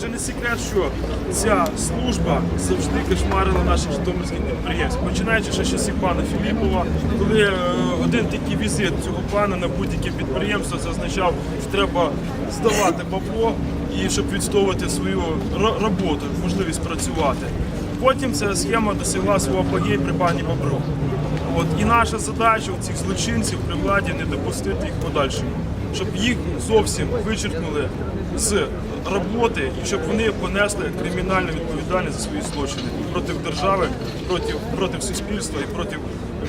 Вже не секрет, що ця служба завжди кошмарила наших житомирських підприємств. Починаючи ще з часів пана Філіпова, коли е, один такий візит цього пана на будь-яке підприємство зазначав, що треба здавати бабло і щоб відстоювати свою роботу, можливість працювати. Потім ця схема досягла свого апогею при пані Бобру. От і наша задача у цих злочинців при владі не допустити їх подальшому, щоб їх зовсім вичеркнули з роботи і щоб вони понесли кримінальну відповідальність за свої злочини проти держави, проти, проти суспільства і проти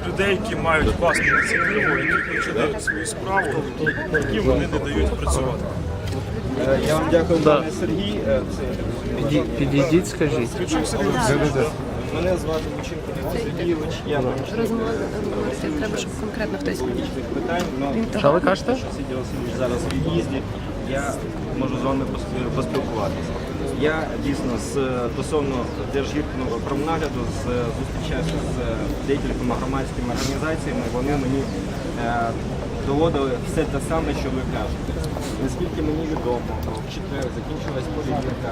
людей, які мають власну ініціативу, які починають свою справу, які вони не дають працювати. Е, Я вам дякую, пане Сергій. Е, Піді- Підійдіть, скажіть. Мене звати Лученко Дмитро Сергійович. Я Розмова треба, щоб конкретно хтось питань. Ну, Що ви кажете? Сергій Васильович зараз в від'їзді. Я можу з вами поспілкуватися. Я дійсно стосовно держгірного правонагляду зустрічаюся з декількома громадськими організаціями. Вони мені е, доводили все те саме, що ви кажете. Наскільки мені відомо, в четвер закінчилась перевірка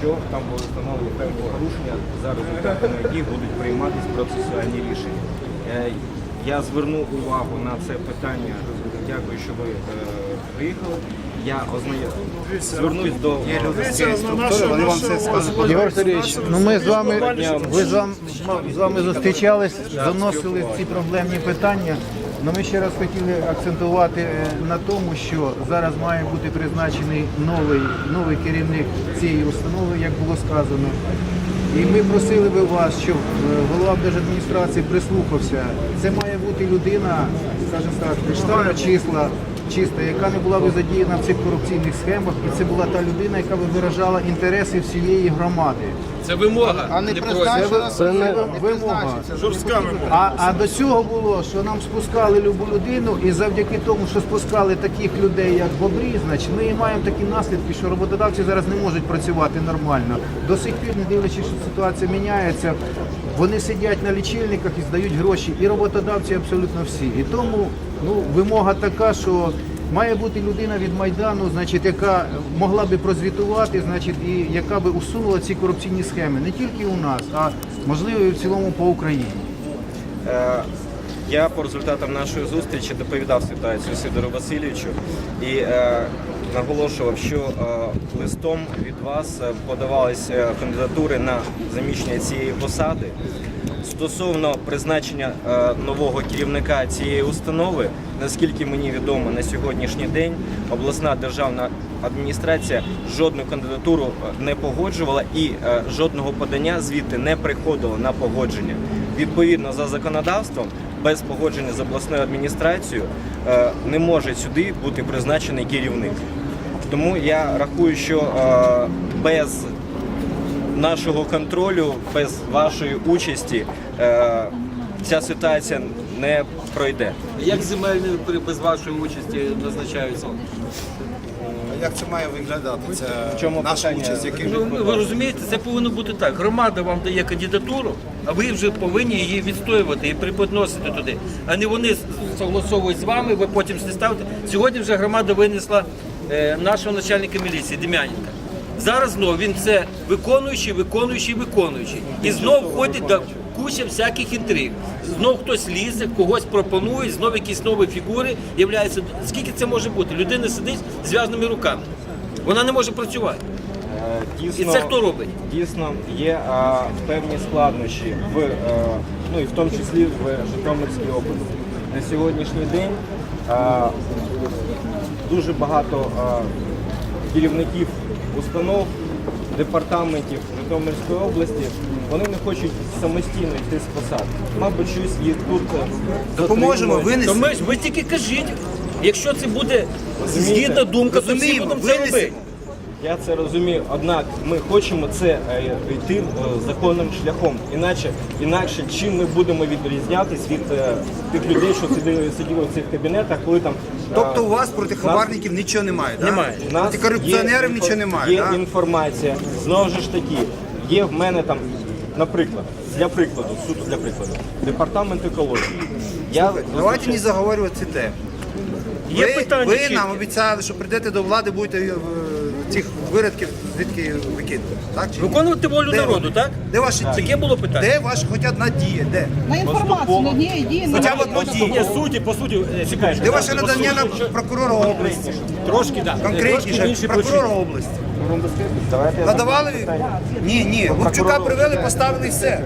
чув, що там були встановлені певні порушення, за результатами яких будуть прийматися процесуальні рішення. Е, Я зверну увагу на це питання. Дякую, що ви е, приїхали. Я. Звернусь до Дивіться, на нашу, нашу Ігор Сергійович, ну ми з вами, ви з вами, з вами зустрічались, заносили ці проблемні питання. Ну ми ще раз хотіли акцентувати е, на тому, що зараз має бути призначений новий, новий керівник цієї установи, як було сказано. І ми просили би вас, щоб е, голова держадміністрації прислухався. Це має бути людина, скажімо так, штатна числа, чиста, яка не була би задіяна в цих корупційних схемах, і це була та людина, яка би виражала інтереси всієї громади. Це вимога. А не призначена це вимога. жорстка вимога. А, а до цього було, що нам спускали любу людину, і завдяки тому, що спускали таких людей, як бобрі, значить, ми маємо такі наслідки, що роботодавці зараз не можуть працювати нормально. До сих пір, не дивлячись, що ситуація міняється, вони сидять на лічильниках і здають гроші, і роботодавці абсолютно всі. І тому ну, вимога така, що має бути людина від Майдану, значить, яка могла би прозвітувати, значить, і яка би усунула ці корупційні схеми не тільки у нас, а можливо і в цілому по Україні. Е, Я по результатам нашої зустрічі доповідав ситуацію Сидору Васильовичу і е, наголошував, що е, листом від вас е, подавались е, кандидатури на заміщення цієї посади. Стосовно призначення е, нового керівника цієї установи, наскільки мені відомо на сьогоднішній день, обласна державна адміністрація жодну кандидатуру е, не погоджувала і е, жодного подання звідти не приходило на погодження. Відповідно за законодавством, без погодження з обласною адміністрацією е, не може сюди бути призначений керівник. Тому я рахую, що без нашого контролю, без вашої участі ця ситуація не пройде. Як земельні при- без вашої участі назначаються? Як це має виглядати? Це чому наша питання? участь, який Ну, ви розумієте, це повинно бути так. Громада вам дає кандидатуру, а ви вже повинні її відстоювати і приподносити туди. А не вони согласовують з вами, ви потім не ставите. Сьогодні вже громада винесла е, нашого начальника міліції Дем'яненка. Зараз знову він це виконуючий, виконуючий, виконуючий. І знов входить до куча всяких інтриг. Знов хтось лізе, когось пропонує, знов якісь нові фігури являються. Скільки це може бути? Людина сидить з зв'язаними руками. Вона не може працювати. Е, Дійсно, І це хто робить? Дійсно, є а, певні складнощі в е, ну і в тому числі в Житомирській області. На сьогоднішній день а, дуже багато а, керівників установ, департаментів Житомирської області. Вони не хочуть самостійно йти з посад. Мабуть, щось їх тут е, допоможемо винести. ми ж ви тільки кажіть, якщо це буде згідна думка, то всі будемо це робити. Я це розумію, однак ми хочемо це е, йти е, законним шляхом. Іначе, інакше чим ми будемо відрізнятись від е, тих людей, що сиділи, сиділи в цих кабінетах, коли там Тобто у вас проти хабарників нічого немає, так? Немає. Нас Проти корупціонерів є нічого немає, Є так? інформація. Знову ж таки, є в мене там, наприклад, для прикладу, суто для прикладу, департамент екології. Я Давайте не заговорювати ці теми. Є ви, питання ви нам обіцяли, що прийдете до влади, будете цих виродків звідки викидувати. Так? чи ні? Виконувати волю Де народу, вони? так? Де ваші дії? Таке було питання. Де ваша хоч одна дія? Де? На інформацію, на дії, дії Хоча б одну дію. суті, по суті, е, чекайте. Де ваше надання на прокурора області? Трошки, так. Конкретніше, прокурора області. Надавали? Ні, ні. Вовчука привели, поставили і все.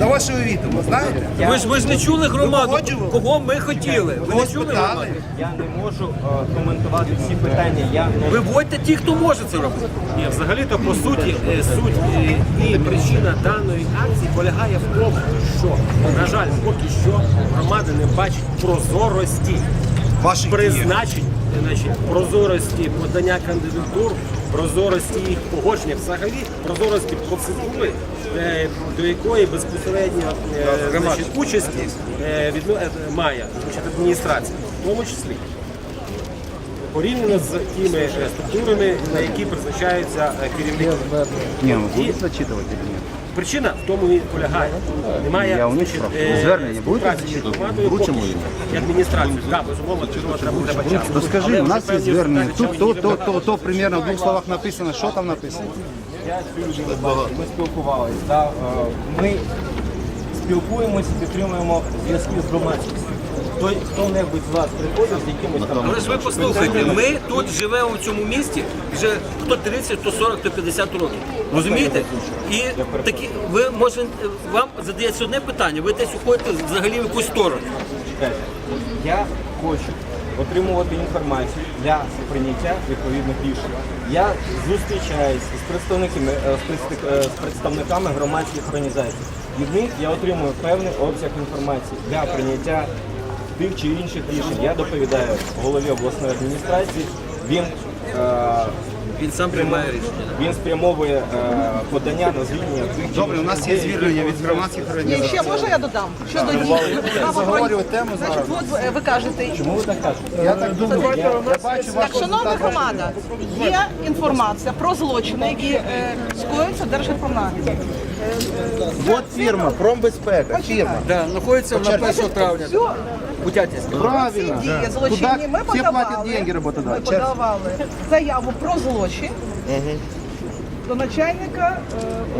До вашого відома, знаєте? Ви ж ви ж не чули громаду, погоджували? кого ми хотіли. Ви не Когось чули питали. громаду? Я не можу е, коментувати всі питання. Я не Виводьте ті, хто може це робити. Ні, взагалі-то по суті е, суть е, і причина даної акції полягає в тому, що, на жаль, поки що громада не бачить прозорості Ваші дії. призначень, е, значить, прозорості подання кандидатур, прозорості їх погодження, взагалі прозорості процедури, е, до якої безпосередньо е, значить, участі е, відно- е, має значить, адміністрація, в тому числі порівняно з тими структурами, на які призначаються керівники. Ні, ви будете зачитувати чи ні? Причина в тому і полягає. Немає е, Звернення будете Вручимо їм? і адміністрацію. Так, безумовно, цього треба. То скажи, у нас є звернення. Тут то, то, то, то примерно в двох словах написано. Що там написано? Я ми спілкувалися. Да, е, ми спілкуємося, підтримуємо зв'язки з громадськістю. Хто, хто-небудь з вас приходить з якимось там. Але ж ви послухайте, ми тут живемо в цьому місті вже хто 30, хто 40, хто 50 років. Розумієте? І такі ви може вам задається одне питання, ви десь уходите взагалі в якусь сторону. Я хочу отримувати інформацію для прийняття відповідних рішень. Я зустрічаюся з представниками е, е, з представниками громадських організацій. Від них я отримую певний обсяг інформації для прийняття тих чи інших рішень. Я доповідаю голові обласної адміністрації. Він е, Він сам приймає рішення. він спрямовує е, подання на звільнення тих чи Добре, у нас є звільнення від громадських Ні, організацій. ще можна я додам? Щодо дій. Заговорювати тему Значить, от ви кажете, Чому ви так кажете? Я так думаю, я, я бачу так, шановна громада, є інформація про злочини, які е, скоюються Держінформації. Вот фірма, промбезпека, фірма. Да, знаходиться на 1 травня. Все, Путятівська. Правильно. дії Куда злочинні ми все платять подавали, деньги ми работодатель. подавали заяву про злочин до начальника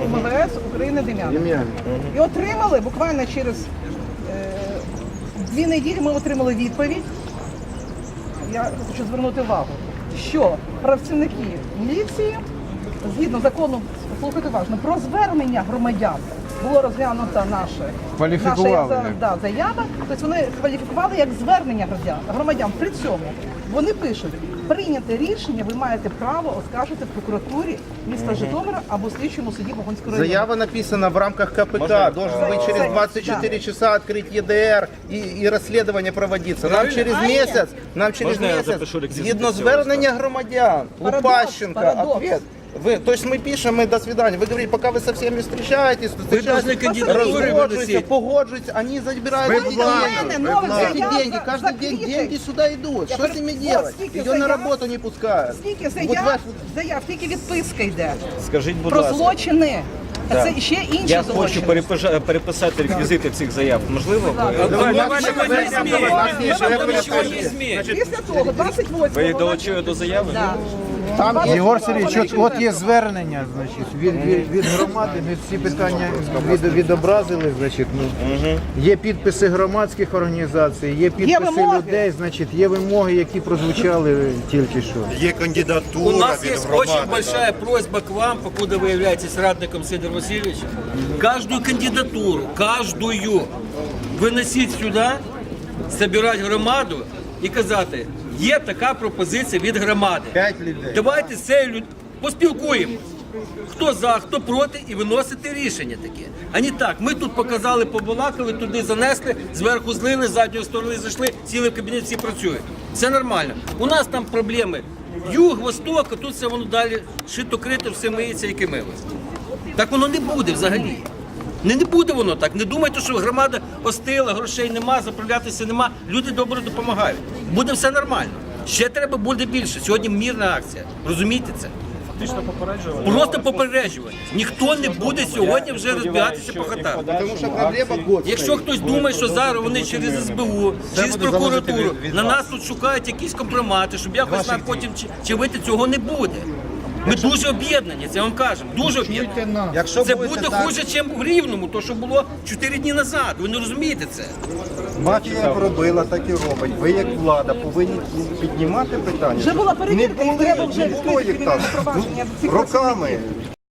е, МВС України Дем'яна. І отримали буквально через е, дві неділі ми отримали відповідь. Я хочу звернути увагу, що працівники міліції, згідно закону, слухайте уважно, про звернення громадян було розглянуто наше Кваліфікували, наша так. да, заява. Тобто вони кваліфікували як звернення громадян. громадян. При цьому вони пишуть, прийняте рішення ви маєте право оскаржити в прокуратурі міста Житомира або слідчому суді Богонського району. Заява написана в рамках КПК. Можно? Должен быть через 24 часа открыть ЕДР и, и расследование проводиться. Нам через А, ні. месяц, нам через Можно я месяц, запишу реквизиты згідно всього звернення громадян, Парадокс, Лупащенко, парадокс. ответ. Вы, то есть мы пишем, мы до свидания. Вы говорите, пока вы со всеми встречаетесь, то должны кандидатуры разгоджуйся, выносить. погоджуйся, они забирают эти мене деньги. нових Эти заяв деньги, за- каждый день закритих. деньги сюда идут. Я Что с при- ними вот делать? скільки Ее на заяв- работу не пускают. Скільки Вот заяв, ваш- заяв, тільки відписка йде. Скажіть, будь Про ласка. злочини. А Да. це ще інші Я злочини. хочу перепиша- переписати реквізити цих заяв. Можливо, ви- Давай, нас давай, є давай, звернення, не змій. у нас є Ми ще вам нічого не переписка. змій. Після того, 28 ви їх долучили до заяви? Да. Там Єгор Сергійович, от, от є звернення, значить, від, від, від громади, ми всі питання від, відобразили, значить, ну, є підписи громадських організацій, є підписи вимоги. людей, значить, є вимоги, які прозвучали тільки що. Є кандидатура У нас есть очень большая просьба к вам, покуда вы являетесь радником Сидора Васильевича. Каждую кандидатуру, каждую виносіть сюди, собирати громаду і казати, є така пропозиція від громади. П'ять людей. Давайте цією люд... поспілкуємо. Хто за, хто проти, і виносити рішення таке. А не так. Ми тут показали, побалакали, туди занесли, зверху злили, з задньої сторони зайшли, сіли в кабінет, всі працюють. Це нормально. У нас там проблеми Юг, восток, а тут все воно далі шито крито, все миється і кимилось. Так воно не буде взагалі. Не, не буде воно так. Не думайте, що громада остила, грошей нема, заправлятися нема. Люди добре допомагають. Буде все нормально. Ще треба буде більше. Сьогодні мірна акція. Розумієте це? Фактично попереджували. Просто попереджування. Ніхто не буде сьогодні вже розбігатися по хатах. Тому що проблема год. Якщо хтось думає, що зараз вони через СБУ, через прокуратуру на нас тут шукають якісь компромати, щоб якось нам потім чи- чивити, цього не буде. Ми дуже об'єднані, це вам кажемо. Дуже об'єднані. Якщо Це буде хуже, ніж в Рівному, то що було 4 дні назад. Ви не розумієте це. Мафія як робила, так і робить. Ви як влада повинні піднімати питання. Вже була перевірка, Не і були, треба вже відкрити кримінальне провадження Роками